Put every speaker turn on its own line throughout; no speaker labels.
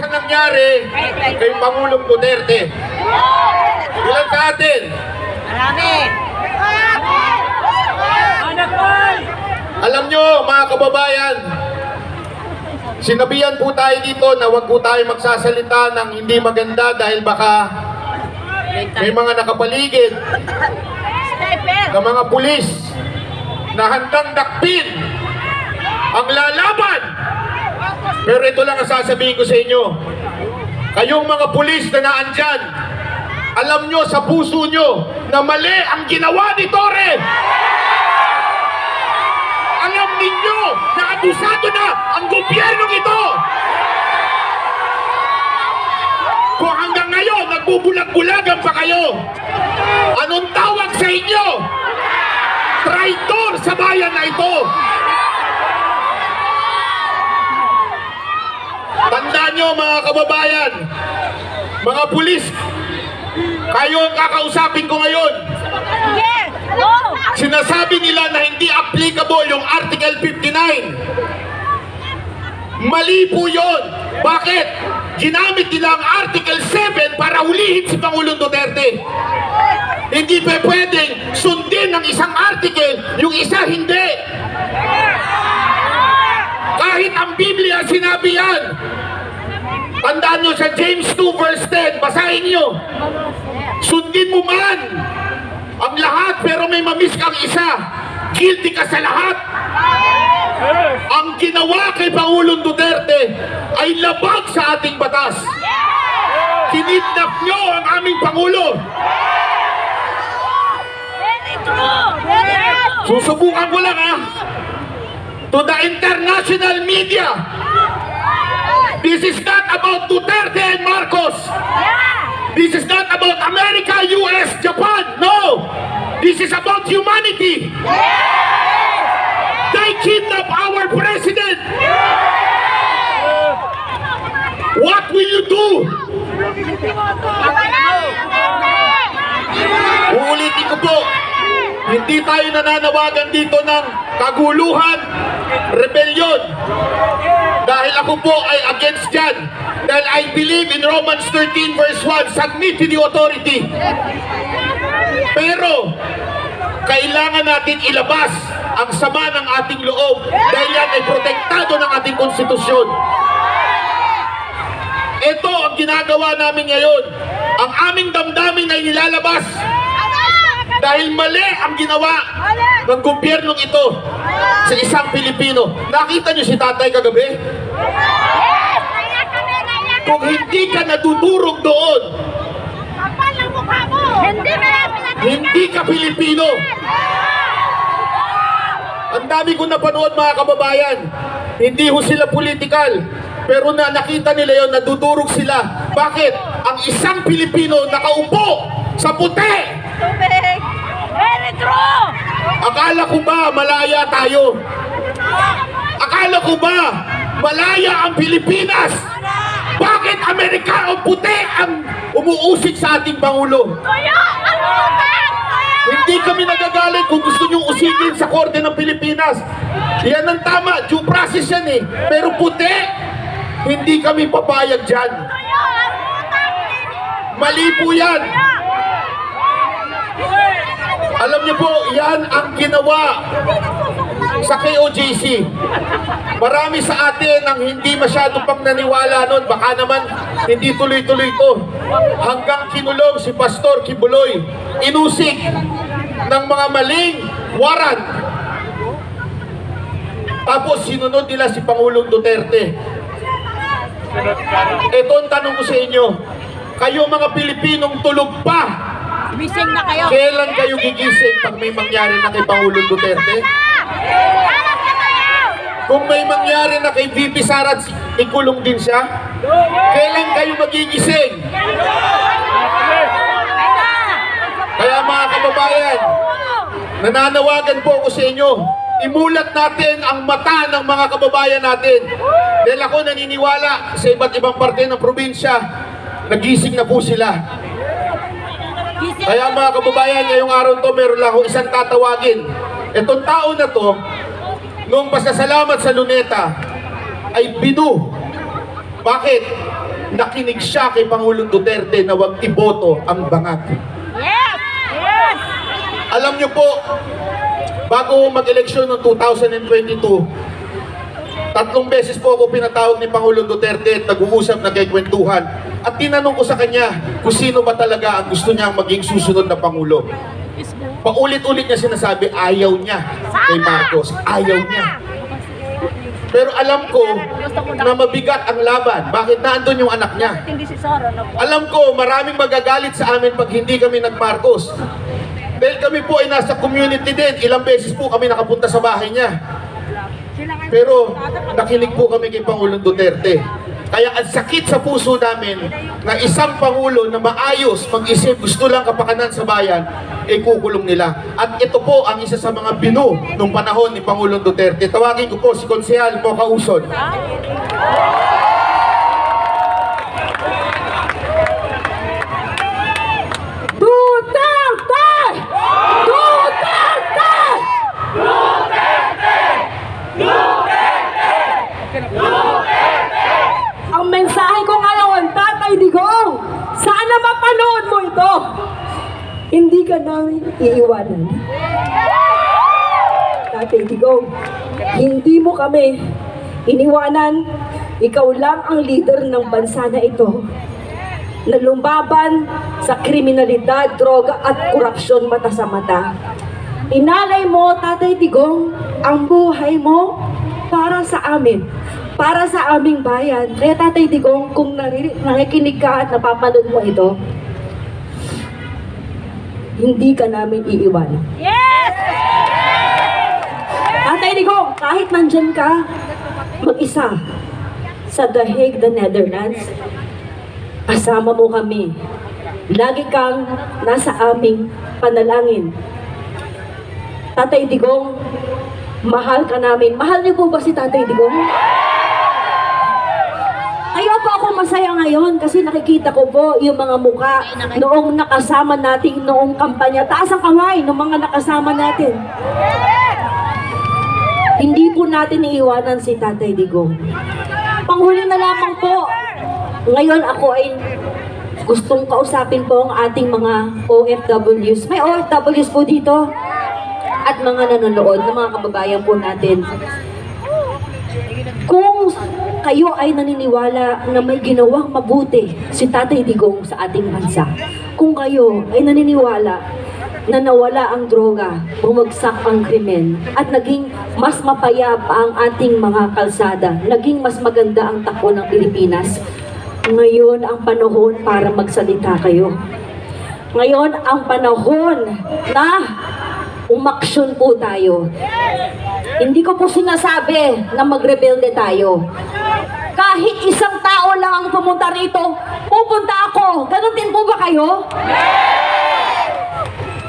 Sa nangyari kay Pangulong Duterte. Ilan sa atin?
Marami.
Alam nyo, mga kababayan, sinabihan po tayo dito na huwag po tayo magsasalita ng hindi maganda dahil baka may mga nakapaligid na mga pulis na handang dakpin ang lalaban. Pero ito lang ang sasabihin ko sa inyo. Kayong mga pulis na naandyan, alam nyo sa puso nyo na mali ang ginawa ni Torre. Alam ninyo na abusado na ang gobyernong ito. Kung hanggang ngayon nagbubulag-bulagan pa kayo, anong tawag sa inyo? Traitor sa bayan na ito. Tandaan nyo mga kababayan, mga pulis, kayo ang kakausapin ko ngayon. Sinasabi nila na hindi applicable yung Article 59. Mali po yun. Bakit? Ginamit nila ang Article 7 para hulihin si Pangulong Duterte. Hindi pa pwedeng sundin ng isang article, yung isa hindi. Kahit ang Biblia sinabi yan. Tandaan nyo sa James 2 verse 10, basahin nyo. Sundin mo man ang lahat pero may mamiss kang isa. Guilty ka sa lahat. Ang ginawa kay Pangulong Duterte ay labag sa ating batas. Kinidnap nyo ang aming Pangulo. Susubukan ko lang ha. To the international media. About Duterte and Marcos.
Yeah.
This is not about America, US, Japan. No. This is about humanity. They kidnap our president. What will you do? Uulitin ko po, hindi tayo nananawagan dito ng kaguluhan, rebellion. Dahil ako po ay against dyan. Dahil I believe in Romans 13 verse 1, submit to the authority. Pero, kailangan natin ilabas ang sama ng ating loob dahil yan ay protektado ng ating konstitusyon. Ito ang ginagawa namin ngayon. Ang aming damdamin ay nilalabas dahil mali ang ginawa ng gobyernong ito sa isang Pilipino. Nakita niyo si tatay kagabi? Kung hindi ka nadudurog doon,
Kapal ang mukha mo. Hindi na natin
hindi ka Pilipino. Ang dami kong napanood mga kababayan. Hindi ho sila political. Pero na nakita nila yon nadudurog sila. Bakit? Ang isang Pilipino nakaupo sa puti.
Tubig. Very true.
Akala ko ba malaya tayo? Akala ko ba malaya ang Pilipinas? Bakit Amerika o puti ang umuusik sa ating Pangulo?
Tuyo ang.
Hindi kami nagagalit kung gusto niyong usigin sa korte ng Pilipinas. Yan ang tama, due process yan eh. Pero puti, hindi kami papayag dyan.
Utang.
Mali po yan. Alam niyo po, yan ang ginawa sa KOJC. Marami sa atin ang hindi masyado pang naniwala nun. Baka naman hindi tuloy-tuloy ito. Hanggang kinulong si Pastor Kibuloy. Inusik ng mga maling warrant. Tapos sinunod nila si Pangulong Duterte. Ito ang tanong ko sa inyo. Kayo mga Pilipinong tulog pa.
Missing na kayo.
Kailan kayo gigising pag may mangyari na kay Pangulong Duterte? Kung may mangyari na kay VP Sara, ikulong din siya? Kailan kayo magigising? Kaya mga kababayan, nananawagan po ako sa inyo. Imulat natin ang mata ng mga kababayan natin. Dahil ako naniniwala sa iba't ibang parte ng probinsya, nagising na po sila. Kaya mga kababayan, ngayong araw to meron lang ako isang tatawagin. Itong tao na to, noong pasasalamat sa luneta, ay binu. Bakit? nakinig siya kay Pangulong Duterte na wag iboto ang bangat.
Yes! Yes!
Alam niyo po, bago mag-eleksyon noong 2022, tatlong beses po ako pinatawag ni Pangulong Duterte at nag-uusap na kay kwentuhan. At tinanong ko sa kanya kung sino ba talaga ang gusto niyang maging susunod na Pangulo. Paulit-ulit niya sinasabi, ayaw niya kay Marcos. Ayaw niya. Pero alam ko na mabigat ang laban. Bakit naandun yung anak niya? Alam ko, maraming magagalit sa amin pag hindi kami nag-Marcos. Dahil kami po ay nasa community din. Ilang beses po kami nakapunta sa bahay niya. Pero nakinig po kami kay Pangulong Duterte. Kaya ang sakit sa puso namin na isang Pangulo na maayos, mag-isip, gusto lang kapakanan sa bayan, ay kukulong nila. At ito po ang isa sa mga binu nung panahon ni Pangulong Duterte. Tawagin ko po si Konsehal Mocha Uson.
Duterte! Duterte! Ang mensahe ko ngayon, Tatay Digong, sana mapanood mo ito. Hindi ka namin iiwanan. Tatay Digong, hindi mo kami iniwanan. Ikaw lang ang leader ng bansa na ito na lumaban sa kriminalidad, droga at korupsyon mata sa mata. Inalay mo, Tatay Digong, ang buhay mo para sa amin, para sa aming bayan. Kaya Tatay Digong, kung nariri- nakikinig ka at napapanood mo ito, hindi ka namin iiwan.
Yes!
Tatay Digong, kahit nandyan ka, mag-isa sa The Hague, the Netherlands, kasama mo kami. Lagi kang nasa aming panalangin. Tatay Digong, mahal ka namin. Mahal niyo po ba si Tatay Digong? Kaya po ako masaya ngayon kasi nakikita ko po yung mga muka noong nakasama natin noong kampanya. Taas ang kamay ng mga nakasama natin. Hindi po natin iiwanan si Tatay Digong. Panghuli na lamang po. Ngayon ako ay gustong kausapin po ang ating mga OFWs. May OFWs po dito. At mga nanonood ng mga kababayan po natin. Kung kayo ay naniniwala na may ginawang mabuti si Tatay Digong sa ating bansa, kung kayo ay naniniwala na nawala ang droga, bumagsak ang krimen, at naging mas mapayapa ang ating mga kalsada, naging mas maganda ang takbo ng Pilipinas, ngayon ang panahon para magsalita kayo. Ngayon ang panahon na umaksyon po tayo. Hindi ko po sinasabi na magrebelde tayo. Kahit isang tao lang ang pumunta rito, pupunta ako. Ganon din po ba kayo?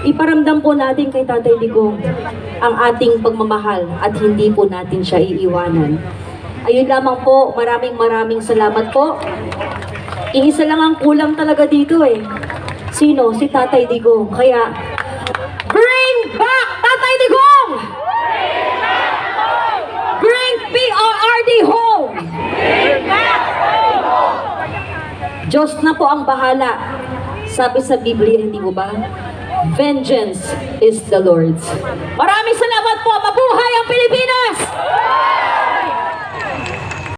Iparamdam po natin kay Tatay Digong ang ating pagmamahal at hindi po natin siya iiwanan. Ayun lamang po, maraming maraming salamat po. Iisa lang ang kulang talaga dito eh. Sino? Si Tatay Digong. Kaya, bring back Tatay Digong! Bring PRRD home! Diyos na po ang bahala. Sabi sa Biblia, hindi mo ba? Vengeance is the Lord's. Maraming salamat po. Mabuhay ang Pilipinas!